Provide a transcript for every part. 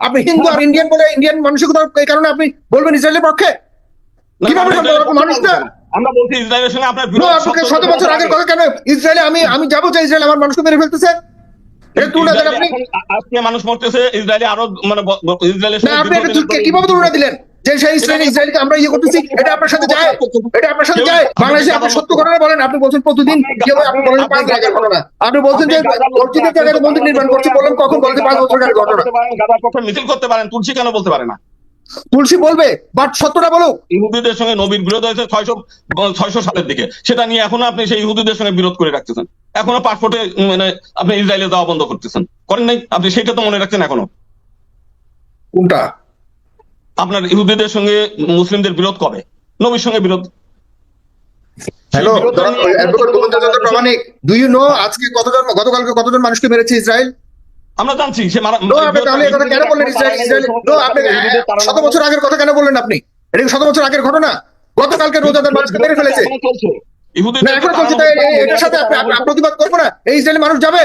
আপনি হিন্দু আর ইন্ডিয়ান বলে ইন্ডিয়ান মানুষের কথা এই কারণে আপনি বলবেন ইসরায়েলের পক্ষে? কীভাবে? মানুষ না? আমরা বলছি ইসরায়েলের সঙ্গে আপনার বিরোধ শত বছর আগের কথা কেন? ইসরায়েলে আমি আমি যাব যে ইসরায়েল আমার মানুষকে মেরে ফেলতেছে। আজকে মানুষ মরতেছে ইসরায়েলে আরও মানে ইসরায়েলের কীভাবে তুলনা দিলেন? যে সেই ইসরায়েল ইসরায়েলকে আমরা ইয়ে করতেছি এটা আপনার সাথে যায়। এটা আপনার সাথে যায়। বাংলাদেশে আপনি সত্য ঘটনা বলেন আপনি বলছেন প্রতিদিন আপনি বলেন পাঁচ আগের ঘটনা। আপনি বলছেন যে মসজিদের জায়গায় মন্দির নির্মাণ করছে? কখন বলতে পাঁচ বছর আগের ঘটনা। গাদার পক্ষে মিছিল করতে পারেন তুলসী কেন বলতে পারে না? তুলসী বলবে বাট সত্যটা বলো ইহুদিদের সঙ্গে নবীর বিরোধ হয়েছে ছয়শো ছয়শো সালের দিকে। সেটা নিয়ে এখনও আপনি সেই ইহুদিদের সঙ্গে বিরোধ করে রাখতেছেন। এখনও পাসপোর্টে মানে আপনি ইসরায়েলে যাওয়া বন্ধ করতেছেন। করেন নাই? আপনি সেটা তো মনে রাখছেন এখনও? কোনটা? আপনার ইহুদিদের সঙ্গে মুসলিমদের বিরোধ কবে? নবীর সঙ্গে বিরোধ। Hello Pramanik do you know. আজকে কতজন গতকালকে কতজন মানুষকে মেরেছে ইসরায়েল? আমরা জানছি সে মারা কেন বললেন ইসরায়েল ইসরায়েল নো আপনি শত বছর আগের কথা কেন বললেন আপনি? এটা শত বছর আগের ঘটনা? গতকালকে রোজাদার মানুষকে মেরে ফেলেছে। এখন এটার সাথে প্রতিবাদ করব না। এই ইসরায়েলি মানুষ যাবে?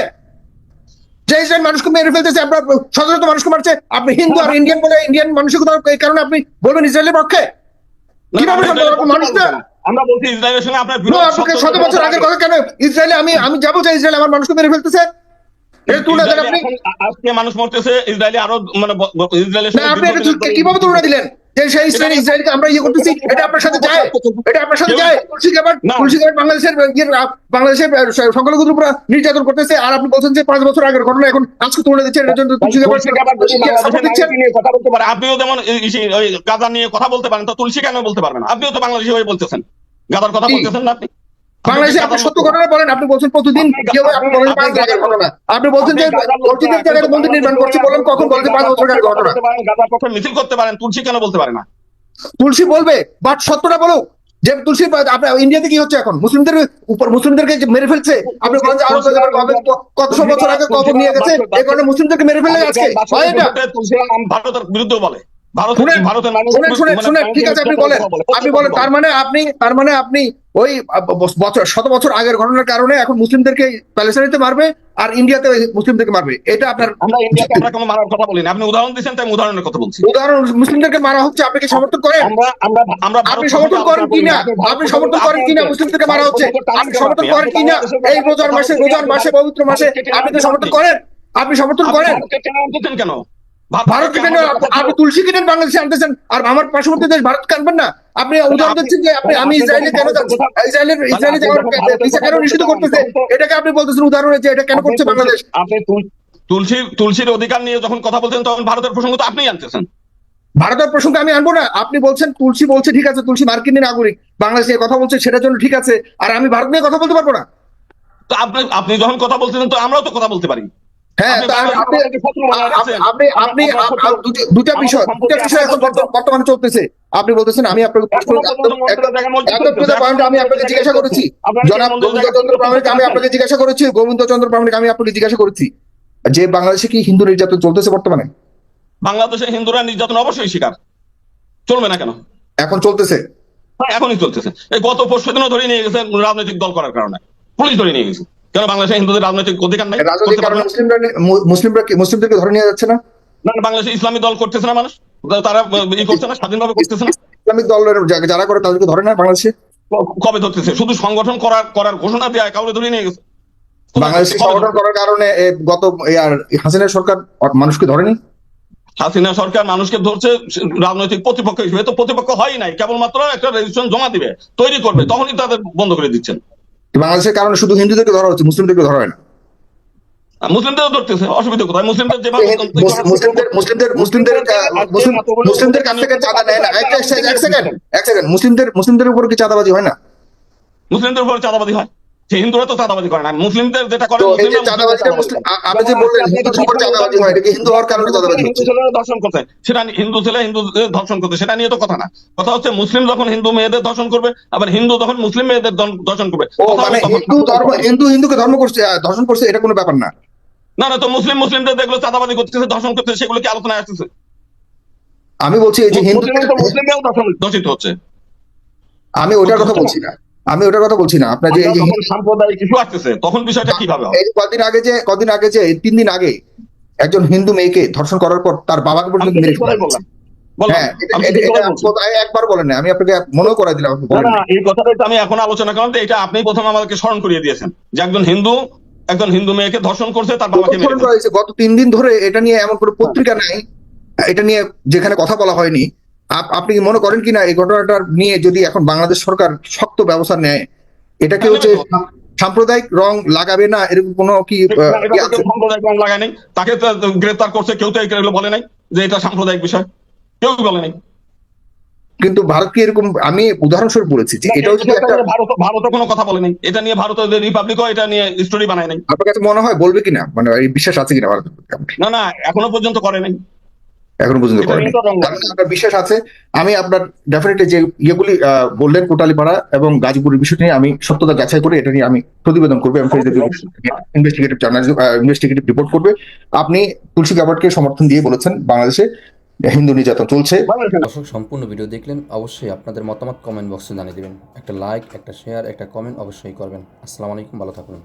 ইসরায়েল মানুষকে মেরে ফেলতেছে আপনার শত শত মানুষকে মারছে। আপনি হিন্দু আর ইন্ডিয়ান বলে ইন্ডিয়ান মানসিকতা এই কারণে আপনি বলবেন ইসরায়েলের পক্ষে? কীভাবে? মানুষ না? আমরা বলছি ইসরায়েলের সঙ্গে আপনার আপনাকে শত বছর আগের কথা কেন? ইসরায়েলে আমি আমি যাব যে ইসরায়েল আমার মানুষকে মেরে ফেলতেছে। আজকে মানুষ মরতেছে ইসরায়েলে আরও মানে ইসরায়েলের আপনি কীভাবে তুলনা দিলেন? যে সেই ইসরায়েল ইসরায়েলকে আমরা ইয়ে করতেছি এটা আপনার সাথে যায়। এটা আপনার সাথে যায়। তুলসী গাবার তুলসী গাবার বাংলাদেশের ইয়ে, বাংলাদেশের সংখ্যালঘুদের উপর নির্যাতন করতেছে। আর আপনি বলছেন যে পাঁচ বছর আগের ঘটনা এখন আজকে তুলে দিচ্ছেন এর জন্য তুলসী কথা বলতে পারে আপনিও যেমন গাজা নিয়ে কথা বলতে পারেন তো তুলসী কেন বলতে পারবেন আপনিও তো বাংলাদেশি হয়ে বলতেছেন। গাদার কথা বলতেছেন না আপনি? বাংলাদেশে আপনি সত্য ঘটনা বলেন আপনি বলছেন প্রতিদিন আপনি বলেন পাঁচ আগের ঘটনা। আপনি বলছেন যে মসজিদের জায়গায় মন্দির নির্মাণ করছে বলেন কখন বলতে পাঁচ বছর আগের ঘটনা? পক্ষে মিছিল করতে পারেন তুলসী কেন বলতে পারে না? তুলসী বলবে বাট সত্যটা বলো যে তুলসী আপনার ইন্ডিয়াতে কি হচ্ছে এখন? মুসলিমদের উপর মুসলিমদেরকে মেরে ফেলছে আপনি বলেন যে কতশো বছর আগে কখন নিয়ে গেছে এই কারণে মুসলিমদেরকে মেরে ফেলে আজকে? হয় এটা? তুলসী ভারতের বিরুদ্ধে বলে। মানে শুনেন ঠিক আছে আপনি বলেন। আপনি বলেন তার মানে আপনি তার মানে আপনি ওই বছর শত বছর আগের ঘটনার কারণে এখন মুসলিমদেরকে প্যালেস্টাইনিতে মারবে আর ইন্ডিয়াতে মুসলিমদেরকে মারবে। এটা আপনার আমরা ইন্ডিয়াকে আমরা কোনো মারার কথা বলিনি। আপনি উদাহরণ দিচ্ছেন তাই উদাহরণের কথা বলছি। উদাহরণ মুসলিমদেরকে মারা হচ্ছে আপনি কি সমর্থন করেন? আমরা আমরা আমরা আপনি সমর্থন করেন কিনা? আপনি সমর্থন করেন কিনা মুসলিমদেরকে মারা হচ্ছে? আপনি সমর্থন করেন কিনা? এই রোজার মাসে রোজার মাসে পবিত্র মাসে আপনি তো সমর্থন করেন। আপনি সমর্থন করেন? কেন? ভারত কেন আপনি তুলসী কিনেন বাংলাদেশে আনতেছেন? আর আমার পার্শ্ববর্তী দেশ ভারত কানবেন না? আপনি উদাহরণ দিচ্ছেন যে আপনি আমি ইসরায়েলে কেন যাচ্ছি? ইসরায়েলের ইসরায়েলে ভিসা কেন নিষিদ্ধ করতেছে? এটাকে আপনি বলতেছেন উদাহরণে যে এটা কেন করছে বাংলাদেশ? আপনি তুল- তুলসীর অধিকার নিয়ে যখন কথা বলছেন তখন ভারতের প্রসঙ্গ তো আপনি আনতেছেন। ভারতের প্রসঙ্গে আমি আনব না। আপনি বলছেন তুলসী বলছে ঠিক আছে তুলসী মার্কিনী নাগরিক। বাংলাদেশে কথা বলছে সেটার জন্য ঠিক আছে। আর আমি ভারত নিয়ে কথা বলতে পারব না? তো আপনি আপনি যখন কথা বলতেছেন তো আমরাও তো কথা বলতে পারি। হ্যাঁ আপনি মনে দুটি- বিষয় দুটা বিষয় এখন বর্তমানে চলতেছে। আপনি বলতেছেন আমি আপনাকে আমি আপনাকে জিজ্ঞাসা করেছি। জনাব কি মন্দিরের গোবিন্দ চন্দ্র প্রামাণিক আমি আপনাকে জিজ্ঞাসা করেছি গোবিন্দ চন্দ্র প্রামাণিক আমি আপনাকে জিজ্ঞাসা করেছি যে বাংলাদেশে কি হিন্দু নির্যাতন চলতেছে বর্তমানে? বাংলাদেশে হিন্দুরা নির্যাতন অবশ্যই শিকার। চলবে না কেন? এখন চলতেছে। হ্যাঁ, এখনই চলতেছে। এই গত পরশু দিনও ধরে নিয়ে গেছে রাজনৈতিক দল করার কারণে। পুলিশ ধরে নিয়ে গেছে। কেন বাংলাদেশে হিন্দুদের রাজনৈতিক অধিকার নাই? রাজনৈতিক কারণে মুসলিমরা মুসলিমরা কি মুসলিমদেরকে ধরে নিয়ে যাচ্ছে না? না না, বাংলাদেশে ইসলামী দল করতেছে না মানুষ। তারা ই করছে না স্বাধীনভাবে করতেছে না। ইসলামিক দলের যারা করে তাদেরকে ধরে না বাংলাদেশে? কবে ধরতেছে? শুধু সংগঠন করার করার ঘোষণা দেয় কাউকে ধরে নিয়ে গেছে। বাংলাদেশে সংগঠন করার কারণে গত আর হাসিনা সরকার মানুষকে ধরেনি? হাসিনা সরকার মানুষকে ধরছে রাজনৈতিক প্রতিপক্ষ হিসেবে। তো প্রতিপক্ষ হয় নাই। কেবলমাত্র একটা রেজিস্ট্রেশন জমা দিবে তৈরি করবে তখনই তাদের বন্ধ করে দিচ্ছেন। বাংলাদেশের কারণে শুধু হিন্দুদেরকে ধরা হচ্ছে মুসলিমদেরকে ধরা হয় না। আর মুসলিমদেরও ধরতেছে অসুবিধা কোথায়? মুসলিমদের যেভাবে মুসলিমদের মুসলিমদের মুসলিমদের মুসলিমদের কাছ থেকে চাঁদা নেয় না। এক এক সেকেন্ড এক সেকেন্ড। মুসলিমদের মুসলিমদের উপর কি চাঁদাবাজি হয় না? মুসলিমদের উপর চাঁদাবাজি হয়। হিন্দুরা তো চাঁদাবাদি করে না মুসলিমদের যেটা করে আপনি যে বললেন চাঁদাবাজি হয় এটা হিন্দু হওয়ার কারণে চাঁদাবাজি ধর্ষণ করছে। সেটা হিন্দু ছেলে হিন্দু ধর্ষণ করছে সেটা নিয়ে তো কথা না। কথা হচ্ছে মুসলিম যখন হিন্দু মেয়েদের ধর্ষণ করবে আবার হিন্দু যখন মুসলিম মেয়েদের ধর্ষণ করবে। মানে। হিন্দু ধর্ম হিন্দু হিন্দুকে ধর্ম করছে ধর্ষণ করছে এটা কোনো ব্যাপার না। না না তো মুসলিম মুসলিমদের দেখল চাঁদাবাদি করতেছে ধর্ষণ করতেছে সেগুলো কি আলোচনায় আসতেছে? আমি বলছি এই যে হিন্দু মুসলিম মুসলিমরাও ধর্ষিত হচ্ছে। আমি ওটার কথা বলছি না। আমি ওটার কথা বলছি না। আপনার যে যখন সাম্প্রদায়িক কিছু আসতেছে। তখন বিষয়টা কীভাবে এই কদিন আগে যে কদিন আগে যে তিন দিন আগে একজন হিন্দু মেয়েকে ধর্ষণ করার পর তার বাবাকে পর্যন্ত মেরে বললাম। হ্যাঁ একবার বলেন আমি আপনাকে মনেও করাই দিলাম। এই কথাটাই তো আমি এখন আলোচনা এটা আপনি প্রথমে আমাদেরকে স্মরণ করিয়ে দিয়েছেন যে একজন হিন্দু একজন হিন্দু মেয়েকে ধর্ষণ করছে তার বাবাকে মেরে গত তিন দিন ধরে এটা নিয়ে এমন কোনো পত্রিকা নাই এটা নিয়ে যেখানে কথা বলা হয়নি। আপনি মনে করেন কিনা এই ঘটনাটা নিয়ে যদি এখন বাংলাদেশ সরকার শক্ত ব্যবস্থা নেয় এটাকে হচ্ছে সাম্প্রদায়িক রং লাগাবে না? এরকম কোনো কি সাম্প্রদায়িক রং লাগায় নাই। তাকে তো গ্রেফতার করছে কেউ তো এগুলো বলে নাই যে এটা সাম্প্রদায়িক বিষয়। কেউ বলে নাই। কিন্তু ভারত কি এরকম আমি উদাহরণস্বরূপ বলেছি যে এটাও যদি একটা ভারত ভারত কোনো কথা বলে নাই। এটা নিয়ে ভারত রিপাবলিকও এটা নিয়ে স্টোরি বানায় নাই। আপনার কাছে মনে হয় বলবে কিনা? মানে এই বিশ্বাস আছে কিনা আপনার? না না এখনও পর্যন্ত করে নাই। এখনও পর্যন্ত করেনি। তার মানে আপনার বিশ্বাস আছে আমি আপনার ডেফিনেটলি যে ইয়েগুলি বললেন কোটালীপাড়া এবং গাজীপুরের বিষয়টি নিয়ে আমি সত্যতা যাচাই করে এটা নিয়ে আমি প্রতিবেদন করব ইনভেস্টিগেটিভ জার্নালিজম ইনভেস্টিগেটিভ রিপোর্ট করবে। আপনি তুলসী গাবারকে সমর্থন দিয়ে বলেছেন বাংলাদেশে হিন্দু নির্যাতন চলছে। দর্শক সম্পূর্ণ ভিডিও দেখলেন অবশ্যই আপনাদের মতামত কমেন্ট বক্সে জানিয়ে দেবেন। একটা লাইক একটা শেয়ার একটা কমেন্ট অবশ্যই করবেন। আসসালামু আলাইকুম ভালো থাকুন।